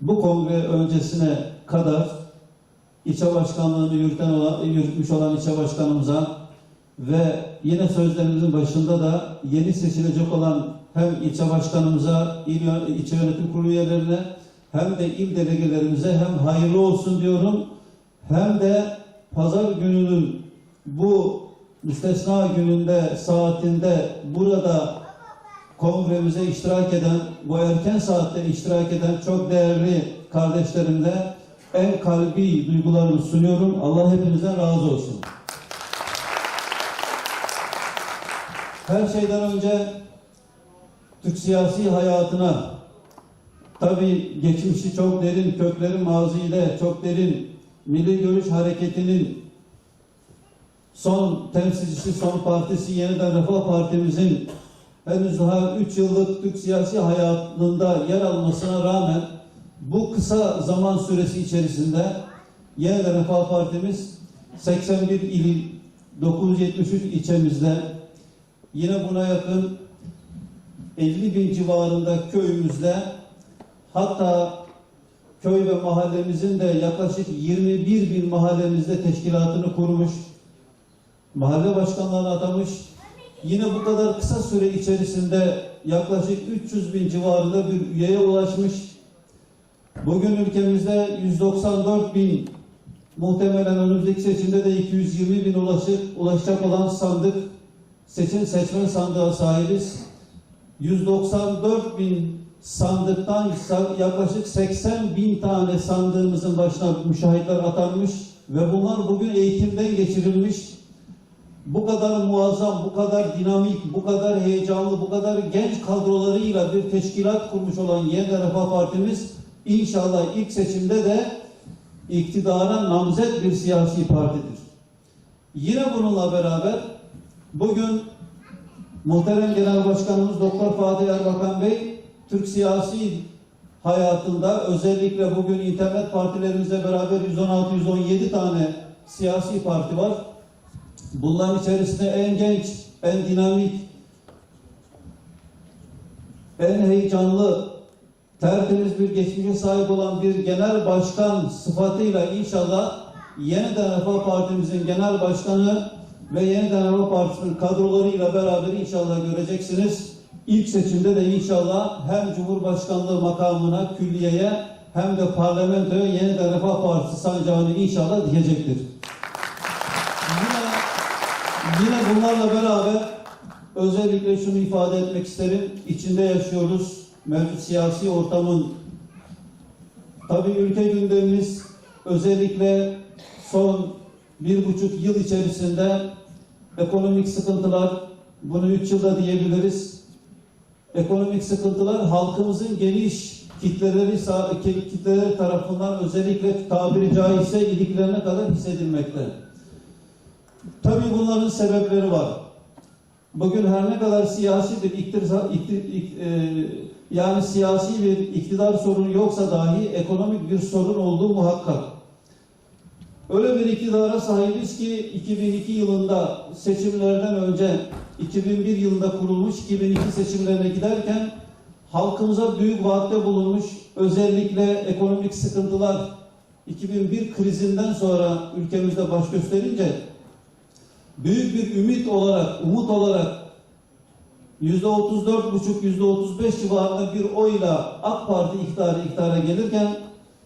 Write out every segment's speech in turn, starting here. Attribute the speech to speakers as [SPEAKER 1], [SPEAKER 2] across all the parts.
[SPEAKER 1] bu kongre öncesine kadar ilçe başkanlığını yürüten olan, yürütmüş olan ilçe başkanımıza ve yine sözlerimizin başında da yeni seçilecek olan hem ilçe başkanımıza, il, ilçe yönetim kurulu üyelerine hem de il delegelerimize hem hayırlı olsun diyorum. Hem de pazar gününün bu müstesna gününde, saatinde burada kongremize iştirak eden, bu erken saatte iştirak eden çok değerli kardeşlerimle en kalbi duygularımı sunuyorum. Allah hepinizden razı olsun. Her şeyden önce Türk siyasi hayatına tabi geçmişi çok derin, kökleri maziyle çok derin Milli Görüş Hareketi'nin son temsilcisi, son partisi Yeniden Refah Partimizin henüz daha 3 yıllık Türk siyasi hayatında yer almasına rağmen bu kısa zaman süresi içerisinde Yeniden Refah Partimiz 81 il, 973 ilçemizde yine buna yakın 50 bin civarında köyümüzde hatta köy ve mahallemizin de yaklaşık 21 bin mahallemizde teşkilatını kurmuş, mahalle başkanlarını atamış, yine bu kadar kısa süre içerisinde yaklaşık 300 bin civarında bir üyeye ulaşmış. Bugün ülkemizde 194 bin, muhtemelen önümüzdeki seçimde de 220 bin ulaşık, ulaşacak olan sandık, seçim seçmen sandığa sahibiz. 194 bin sandıktan yaklaşık 80 bin tane sandığımızın başına müşahitler atanmış ve bunlar bugün eğitimden geçirilmiş. Bu kadar muazzam, bu kadar dinamik, bu kadar heyecanlı, bu kadar genç kadrolarıyla bir teşkilat kurmuş olan Yeniden Refah Partimiz inşallah ilk seçimde de iktidara namzet bir siyasi partidir. Yine bununla beraber bugün Muhterem Genel Başkanımız Doktor Fatih Erbakan Bey, Türk siyasi hayatında özellikle bugün internet partilerimizle beraber 116-117 tane siyasi parti var. Bunların içerisinde en genç, en dinamik, en heyecanlı, tertemiz bir geçmişe sahip olan bir genel başkan sıfatıyla inşallah yeniden Refah Partimizin genel başkanı ve yeniden Refah Partisi'nin kadrolarıyla beraber inşallah göreceksiniz. İlk seçimde de inşallah hem Cumhurbaşkanlığı makamına, külliyeye hem de parlamentoya yeniden Refah Partisi sancağını inşallah diyecektir. Bunlarla beraber özellikle şunu ifade etmek isterim. İçinde yaşıyoruz. Mevcut siyasi ortamın tabii ülke gündemimiz özellikle son bir buçuk yıl içerisinde ekonomik sıkıntılar, bunu üç yılda diyebiliriz. Ekonomik sıkıntılar halkımızın geniş kitleleri, kitleleri tarafından özellikle tabiri caizse iliklerine kadar hissedilmekte. Tabii bunların sebepleri var. Bugün her ne kadar siyasi bir iktidar, yani siyasi bir iktidar sorunu yoksa dahi ekonomik bir sorun olduğu muhakkak. Öyle bir iktidara sahibiz ki 2002 yılında seçimlerden önce 2001 yılında kurulmuş 2002 seçimlerine giderken halkımıza büyük vaatte bulunmuş özellikle ekonomik sıkıntılar 2001 krizinden sonra ülkemizde baş gösterince büyük bir ümit olarak, umut olarak yüzde otuz dört buçuk, yüzde otuz beş civarında bir oyla AK Parti iktidarı iktidara gelirken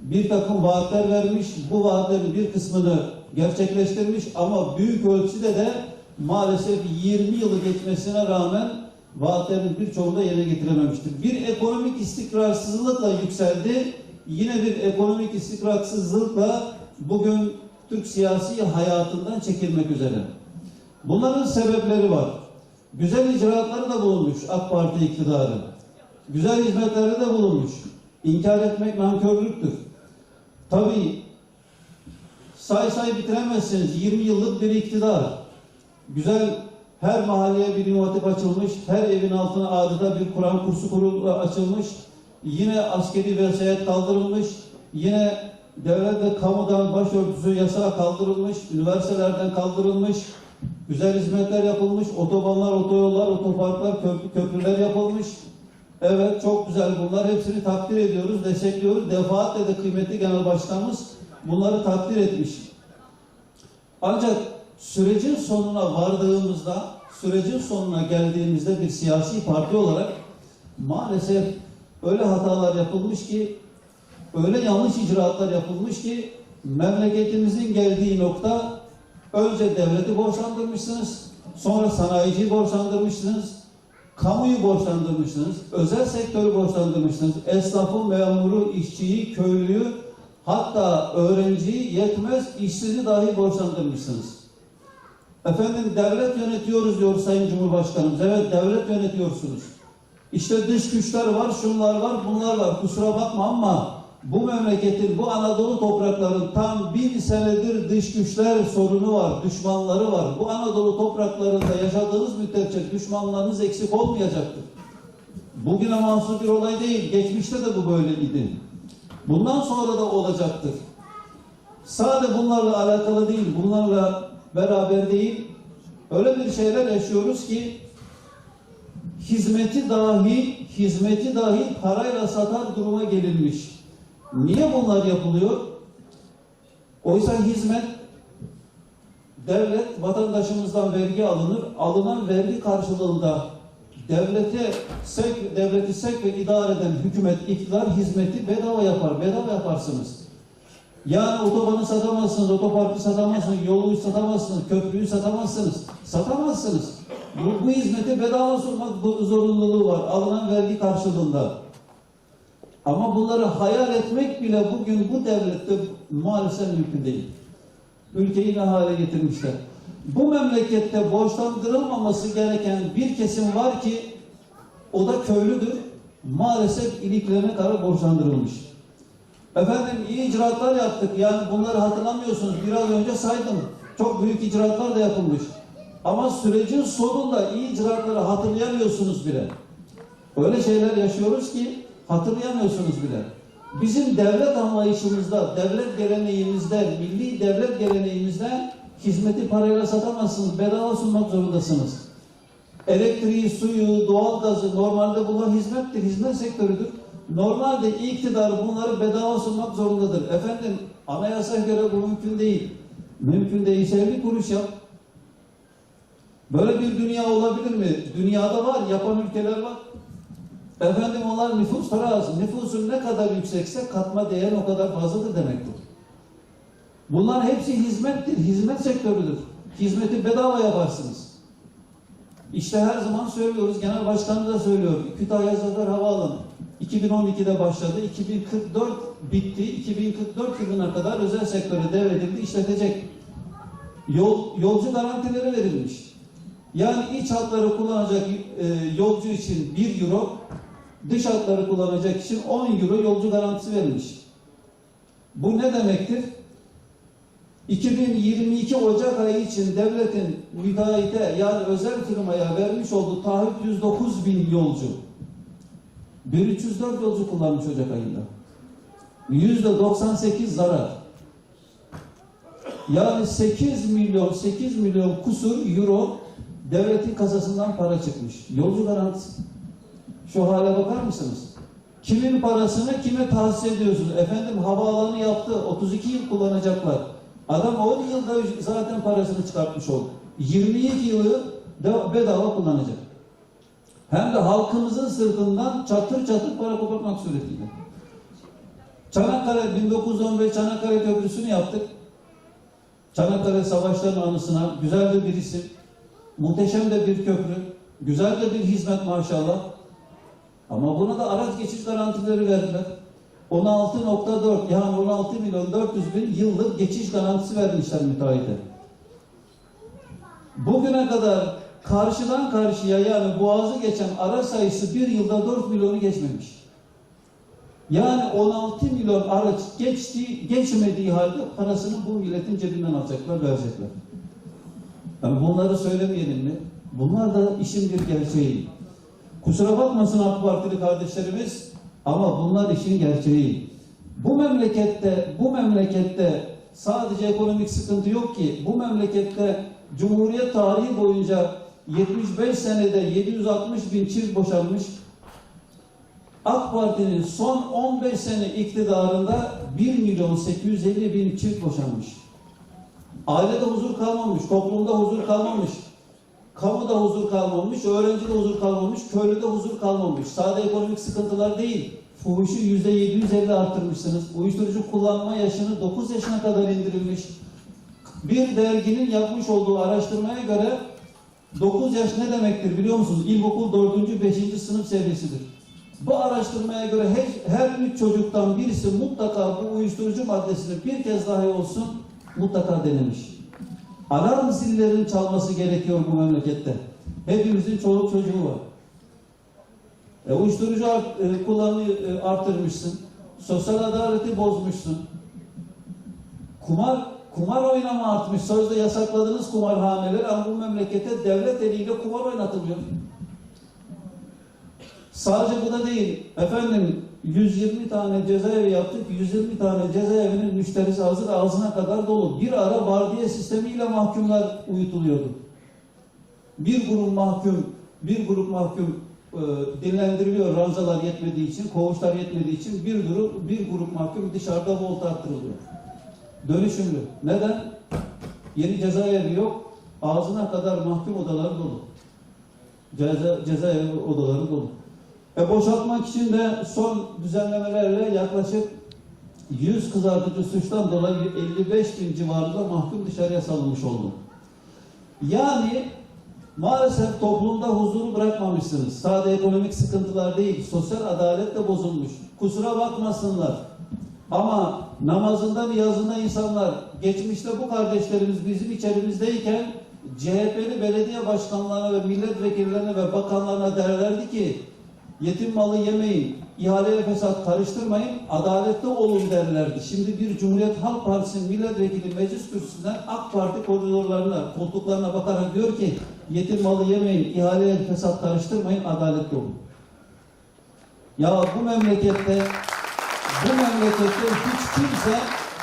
[SPEAKER 1] bir takım vaatler vermiş, bu vaatlerin bir kısmını gerçekleştirmiş ama büyük ölçüde de maalesef 20 yılı geçmesine rağmen vaatlerin birçoğunu da yerine getirememiştir. Bir ekonomik istikrarsızlıkla yükseldi, yine bir ekonomik istikrarsızlıkla bugün Türk siyasi hayatından çekilmek üzere. Bunların sebepleri var. Güzel icraatları da bulunmuş AK Parti iktidarı. Güzel hizmetleri de bulunmuş. İnkar etmek nankörlüktür. Tabii say say bitiremezsiniz. 20 yıllık bir iktidar. Güzel her mahalleye bir imam açılmış. Her evin altına adeta bir Kur'an kursu kurulu açılmış. Yine askeri vesayet kaldırılmış. Yine devlet ve kamudan başörtüsü yasağı kaldırılmış. Üniversitelerden kaldırılmış. Güzel hizmetler yapılmış. Otobanlar, otoyollar, otoparklar, köprü, köprüler yapılmış. Evet çok güzel bunlar. Hepsini takdir ediyoruz, destekliyoruz. Defaatle de kıymetli genel başkanımız bunları takdir etmiş. Ancak sürecin sonuna vardığımızda, sürecin sonuna geldiğimizde bir siyasi parti olarak maalesef öyle hatalar yapılmış ki, öyle yanlış icraatlar yapılmış ki memleketimizin geldiği nokta önce devleti borçlandırmışsınız, sonra sanayiciyi borçlandırmışsınız, kamuyu borçlandırmışsınız, özel sektörü borçlandırmışsınız, esnafı, memuru, işçiyi, köylüyü, hatta öğrenciyi yetmez işsizi dahi borçlandırmışsınız. Efendim devlet yönetiyoruz diyor Sayın Cumhurbaşkanımız. Evet devlet yönetiyorsunuz. İşte dış güçler var, şunlar var, bunlar var. Kusura bakma ama bu memleketin, bu Anadolu toprakların tam bin senedir dış güçler sorunu var, düşmanları var. Bu Anadolu topraklarında yaşadığınız müddetçe düşmanlarınız eksik olmayacaktır. Bugüne mahsus bir olay değil, geçmişte de bu böyleydi. Bundan sonra da olacaktır. Sadece bunlarla alakalı değil, bunlarla beraber değil, öyle bir şeyler yaşıyoruz ki hizmeti dahi, hizmeti dahi parayla satar duruma gelinmiş. Niye bunlar yapılıyor? Oysa hizmet devlet vatandaşımızdan vergi alınır. Alınan vergi karşılığında devlete sevk, devleti sevk ve idare eden hükümet, iktidar hizmeti bedava yapar. Bedava yaparsınız. Yani otobanı satamazsınız, otoparkı satamazsınız, yolu satamazsınız, köprüyü satamazsınız. Satamazsınız. Bu, bu hizmeti bedava sunmak zorunluluğu var. Alınan vergi karşılığında. Ama bunları hayal etmek bile bugün bu devlette maalesef mümkün değil. Ülkeyi ne hale getirmişler. Bu memlekette borçlandırılmaması gereken bir kesim var ki o da köylüdür. Maalesef iliklerine kadar borçlandırılmış. Efendim iyi icraatlar yaptık. Yani bunları hatırlamıyorsunuz. Biraz önce saydım. Çok büyük icraatlar da yapılmış. Ama sürecin sonunda iyi icraatları hatırlayamıyorsunuz bile. Öyle şeyler yaşıyoruz ki hatırlayamıyorsunuz bile. Bizim devlet anlayışımızda, devlet geleneğimizde, milli devlet geleneğimizde hizmeti parayla satamazsınız, bedava sunmak zorundasınız. Elektriği, suyu, doğalgazı normalde bunlar hizmettir, hizmet sektörüdür. Normalde iktidar bunları bedava sunmak zorundadır. Efendim anayasaya göre bu mümkün değil. Mümkün değilse bir kuruş yap. Böyle bir dünya olabilir mi? Dünyada var, yapan ülkeler var. Efendim onlar nüfusları az. Nüfusun ne kadar yüksekse katma değer o kadar fazladır demektir. Bunlar hepsi hizmettir, hizmet sektörüdür. Hizmeti bedava yaparsınız. İşte her zaman söylüyoruz, genel başkanımız da söylüyor. Kütahya Zafer Havaalanı 2012'de başladı, 2044 bitti, 2044 yılına kadar özel sektöre devredildi, işletecek. Yol, yolcu garantileri verilmiş. Yani iç hatları kullanacak e, yolcu için 1 euro, dış hatları kullanacak için 10 euro yolcu garantisi verilmiş. Bu ne demektir? 2022 Ocak ayı için devletin müteahhite yani özel firmaya vermiş olduğu taahhüt 109 bin yolcu. 1304 yolcu kullanmış Ocak ayında. Yüzde 98 zarar. Yani 8 milyon 8 milyon kusur euro devletin kasasından para çıkmış. Yolcu garantisi. Şu hale bakar mısınız? Kimin parasını kime tahsis ediyorsunuz? Efendim havaalanı yaptı. 32 yıl kullanacaklar. Adam 10 yılda zaten parasını çıkartmış oldu. 22 yılı bedava kullanacak. Hem de halkımızın sırtından çatır çatır para kopartmak suretiyle. Çanakkale 1915 Çanakkale Köprüsü'nü yaptık. Çanakkale Savaşları'nın anısına güzel de bir isim. Muhteşem de bir köprü. Güzel de bir hizmet maşallah. Ama buna da araç geçiş garantileri verdiler. 16.4 yani 16 milyon 400 bin yıllık geçiş garantisi vermişler müteahhite. Bugüne kadar karşıdan karşıya yani boğazı geçen araç sayısı bir yılda 4 milyonu geçmemiş. Yani 16 milyon araç geçti, geçmediği halde parasını bu milletin cebinden alacaklar, verecekler. Yani bunları söylemeyelim mi? Bunlar da işin bir gerçeği. Kusura bakmasın AK Partili kardeşlerimiz ama bunlar işin gerçeği. Bu memlekette, bu memlekette sadece ekonomik sıkıntı yok ki. Bu memlekette Cumhuriyet tarihi boyunca 75 senede 760 bin çift boşanmış. AK Parti'nin son 15 sene iktidarında 1 milyon 850 bin çift boşanmış. Ailede huzur kalmamış, toplumda huzur kalmamış, kamuda huzur kalmamış, öğrencide huzur kalmamış, köylüde huzur kalmamış. Sade ekonomik sıkıntılar değil. Fuhuşu yüzde 750 arttırmışsınız. Uyuşturucu kullanma yaşını 9 yaşına kadar indirilmiş. Bir derginin yapmış olduğu araştırmaya göre 9 yaş ne demektir biliyor musunuz? İlkokul 4. 5. sınıf seviyesidir. Bu araştırmaya göre her, her üç çocuktan birisi mutlaka bu uyuşturucu maddesini bir kez dahi olsun mutlaka denemiş. Alarm zillerinin çalması gerekiyor bu memlekette. Hepimizin çoluk çocuğu var. E, uyuşturucu art, e, kullanımı e, arttırmışsın. Sosyal adaleti bozmuşsun. Kumar kumar oynama artmış. Sözde yasakladığınız kumarhaneler ama bu memlekette devlet eliyle kumar oynatılıyor. Sadece bu da değil. Efendim 120 tane cezaevi yaptık. 120 tane cezaevinin müşterisi hazır ağzına kadar dolu. Bir ara vardiya sistemiyle mahkumlar uyutuluyordu. Bir grup mahkum, bir grup mahkum e, dinlendiriliyor ranzalar yetmediği için, koğuşlar yetmediği için bir grup bir grup mahkum dışarıda volta attırılıyor. Dönüşümlü. Neden? Yeni cezaevi yok. Ağzına kadar mahkum odaları dolu. Ceza, cezaevi odaları dolu. E boşaltmak için de son düzenlemelerle yaklaşık 100 kızartıcı suçtan dolayı 55 bin civarında mahkum dışarıya salınmış oldu. Yani maalesef toplumda huzuru bırakmamışsınız. Sade ekonomik sıkıntılar değil, sosyal adalet de bozulmuş. Kusura bakmasınlar. Ama namazında niyazında insanlar geçmişte bu kardeşlerimiz bizim içerimizdeyken CHP'li belediye başkanlarına ve milletvekillerine ve bakanlarına derlerdi ki yetim malı yemeyin, ihaleye fesat karıştırmayın, adaletli olun derlerdi. Şimdi bir Cumhuriyet Halk Partisi milletvekili meclis kürsüsünden AK Parti koridorlarına, koltuklarına bakarak diyor ki yetim malı yemeyin, ihaleye fesat karıştırmayın, adaletli olun. Ya bu memlekette bu memlekette hiç kimse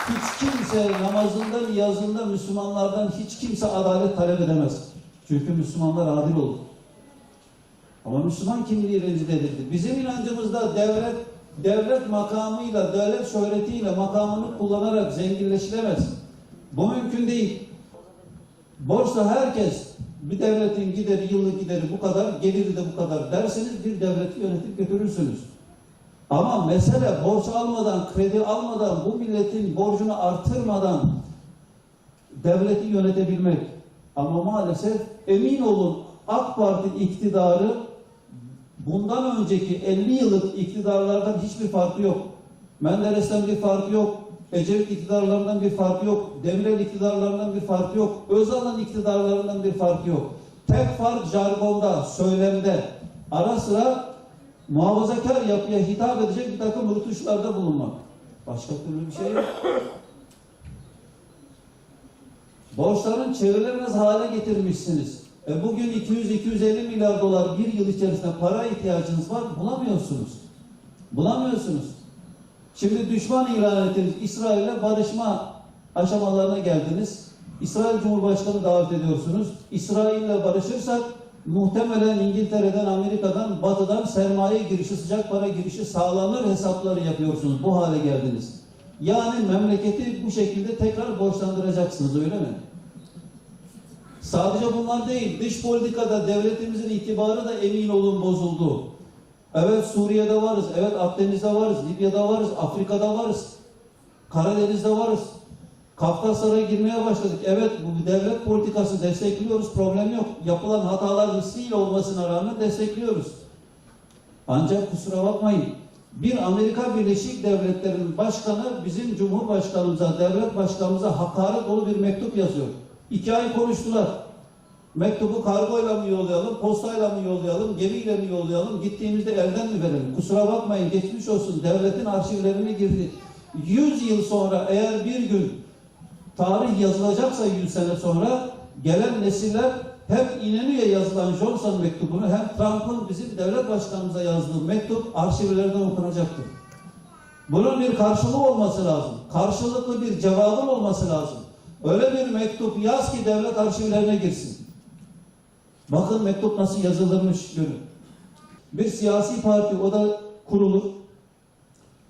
[SPEAKER 1] hiç kimse namazında, niyazında Müslümanlardan hiç kimse adalet talep edemez. Çünkü Müslümanlar adil olur. Ama Müslüman kimliği rencide edildi. Bizim inancımızda devlet devlet makamıyla, devlet şöhretiyle makamını kullanarak zenginleşilemez. Bu mümkün değil. Borçla herkes bir devletin gideri, yıllık gideri bu kadar, geliri de bu kadar derseniz bir devleti yönetip götürürsünüz. Ama mesele borç almadan, kredi almadan, bu milletin borcunu artırmadan devleti yönetebilmek. Ama maalesef emin olun AK Parti iktidarı bundan önceki 50 yıllık iktidarlardan hiçbir farkı yok. Menderes'ten bir farkı yok. Ecevit iktidarlarından bir farkı yok. Demirel iktidarlarından bir farkı yok. Özal'ın iktidarlarından bir farkı yok. Tek fark jargonda, söylemde. Ara sıra muhafazakar yapıya hitap edecek bir takım rutuşlarda bulunmak. Başka türlü bir şey yok. Borçların çevrilemez hale getirmişsiniz. E bugün 200-250 milyar dolar bir yıl içerisinde para ihtiyacınız var, bulamıyorsunuz. Bulamıyorsunuz. Şimdi düşman ilan ettiniz. İsrail'le barışma aşamalarına geldiniz. İsrail Cumhurbaşkanı davet ediyorsunuz. İsrail'le barışırsak muhtemelen İngiltere'den, Amerika'dan, Batı'dan sermaye girişi, sıcak para girişi sağlanır hesapları yapıyorsunuz. Bu hale geldiniz. Yani memleketi bu şekilde tekrar borçlandıracaksınız öyle mi? Sadece bunlar değil, dış politikada devletimizin itibarı da emin olun bozuldu. Evet Suriye'de varız, evet Akdeniz'de varız, Libya'da varız, Afrika'da varız, Karadeniz'de varız. Kafkaslara girmeye başladık. Evet bu devlet politikası destekliyoruz, problem yok. Yapılan hatalar hissiyle olmasına rağmen destekliyoruz. Ancak kusura bakmayın, bir Amerika Birleşik Devletleri'nin başkanı bizim Cumhurbaşkanımıza, devlet başkanımıza hakaret dolu bir mektup yazıyor. İki ay konuştular. Mektubu kargoyla mı yollayalım, postayla mı yollayalım, gemiyle mi yollayalım, gittiğimizde elden mi verelim? Kusura bakmayın, geçmiş olsun. Devletin arşivlerine girdi. 100 yıl sonra eğer bir gün tarih yazılacaksa 100 sene sonra gelen nesiller hem İnönü'ye yazılan Johnson mektubunu hem Trump'ın bizim devlet başkanımıza yazdığı mektup arşivlerden okunacaktır. Bunun bir karşılığı olması lazım. Karşılıklı bir cevabın olması lazım. Öyle bir mektup yaz ki devlet arşivlerine girsin. Bakın mektup nasıl yazılırmış görün. Bir siyasi parti o da kurulur.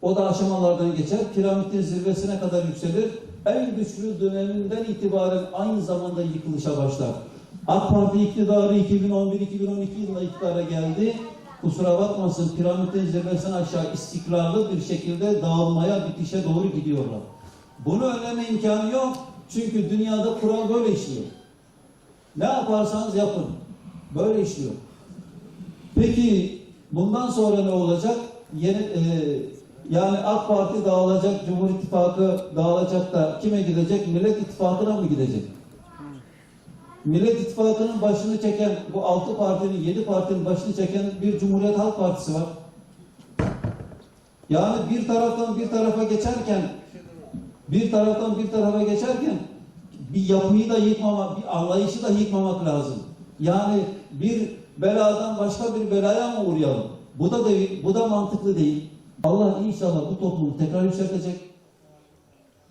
[SPEAKER 1] O da aşamalardan geçer. Piramidin zirvesine kadar yükselir. En güçlü döneminden itibaren aynı zamanda yıkılışa başlar. AK Parti iktidarı 2011-2012 yılında iktidara geldi. Kusura bakmasın piramidin zirvesine aşağı istikrarlı bir şekilde dağılmaya, bitişe doğru gidiyorlar. Bunu önleme imkanı yok. Çünkü dünyada kural böyle işliyor. Ne yaparsanız yapın. Böyle işliyor. Peki bundan sonra ne olacak? Yeni, e, yani AK Parti dağılacak, Cumhur İttifakı dağılacak da kime gidecek? Millet İttifakı'na mı gidecek? Millet İttifakı'nın başını çeken, bu altı partinin, yedi partinin başını çeken bir Cumhuriyet Halk Partisi var. Yani bir taraftan bir tarafa geçerken, bir taraftan bir tarafa geçerken bir yapıyı da yıkmamak, bir anlayışı da yıkmamak lazım. Yani bir beladan başka bir belaya mı uğrayalım? Bu da değil, bu da mantıklı değil. Allah inşallah bu toplumu tekrar yükseltecek.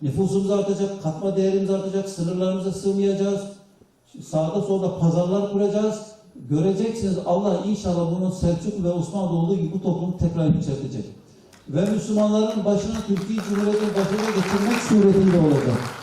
[SPEAKER 1] Nüfusumuz artacak, katma değerimiz artacak, sınırlarımıza sığmayacağız. Sağda solda pazarlar kuracağız. Göreceksiniz Allah inşallah bunu Selçuk ve Osmanlı olduğu gibi bu toplumu tekrar yükseltecek. Ve Müslümanların başına Türkiye Cumhuriyeti'nin başına getirmek suretinde olacak.